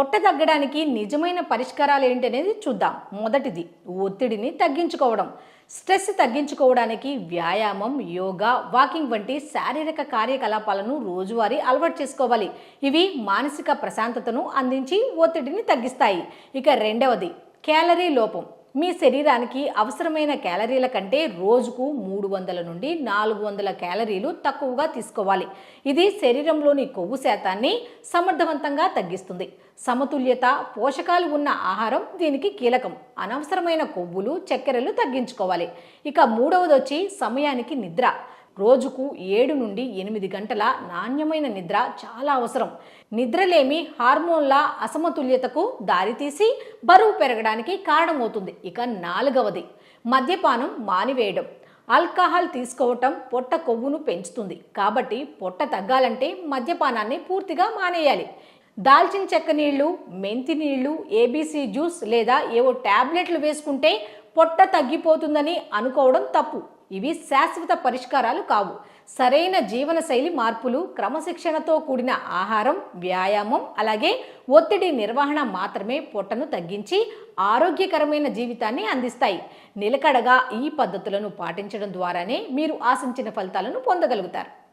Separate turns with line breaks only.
పొట్ట తగ్గడానికి నిజమైన పరిష్కారాలు ఏంటనేది చూద్దాం. మొదటిది ఒత్తిడిని తగ్గించుకోవడం. స్ట్రెస్ తగ్గించుకోవడానికి వ్యాయామం యోగా వాకింగ్ వంటి శారీరక కార్యకలాపాలను రోజువారీ అలవాటు చేసుకోవాలి. ఇవి మానసిక ప్రశాంతతను అందించి ఒత్తిడిని తగ్గిస్తాయి. ఇక రెండవది క్యాలరీ లోపం. మీ శరీరానికి అవసరమైన క్యాలరీల కంటే రోజుకు మూడు వందల నుండి నాలుగు వందల క్యాలరీలు తక్కువగా తీసుకోవాలి. ఇది శరీరంలోని కొవ్వు శాతాన్ని సమర్థవంతంగా తగ్గిస్తుంది. సమతుల్యత పోషకాలు ఉన్న ఆహారం దీనికి కీలకం. అనవసరమైన కొవ్వులు చక్కెరలు తగ్గించుకోవాలి. ఇక మూడవది వచ్చి సమయానికి నిద్ర. రోజుకు ఏడు నుండి ఎనిమిది గంటల నాణ్యమైన నిద్ర చాలా అవసరం. నిద్రలేమి హార్మోన్ల అసమతుల్యతకు దారితీసి బరువు పెరగడానికి కారణమవుతుంది. ఇక నాలుగవది మద్యపానం మానివేయడం. ఆల్కహాల్ తీసుకోవటం పొట్ట కొవ్వును పెంచుతుంది. కాబట్టి పొట్ట తగ్గాలంటే మద్యపానాన్ని పూర్తిగా మానేయాలి. దాల్చిన చెక్క నీళ్ళు మెంతి నీళ్ళు ఏబీసీ జ్యూస్ లేదా ఏవో టాబ్లెట్లు వేసుకుంటే పొట్ట తగ్గిపోతుందని అనుకోవడం తప్పు. ఇవి శాశ్వత పరిష్కారాలు కావు. సరైన జీవనశైలి మార్పులు క్రమశిక్షణతో కూడిన ఆహారం వ్యాయామం అలాగే ఒత్తిడి నిర్వహణ మాత్రమే పొట్టను తగ్గించి ఆరోగ్యకరమైన జీవితాన్ని అందిస్తాయి. నిలకడగా ఈ పద్ధతులను పాటించడం ద్వారానే మీరు ఆశించిన ఫలితాలను పొందగలుగుతారు.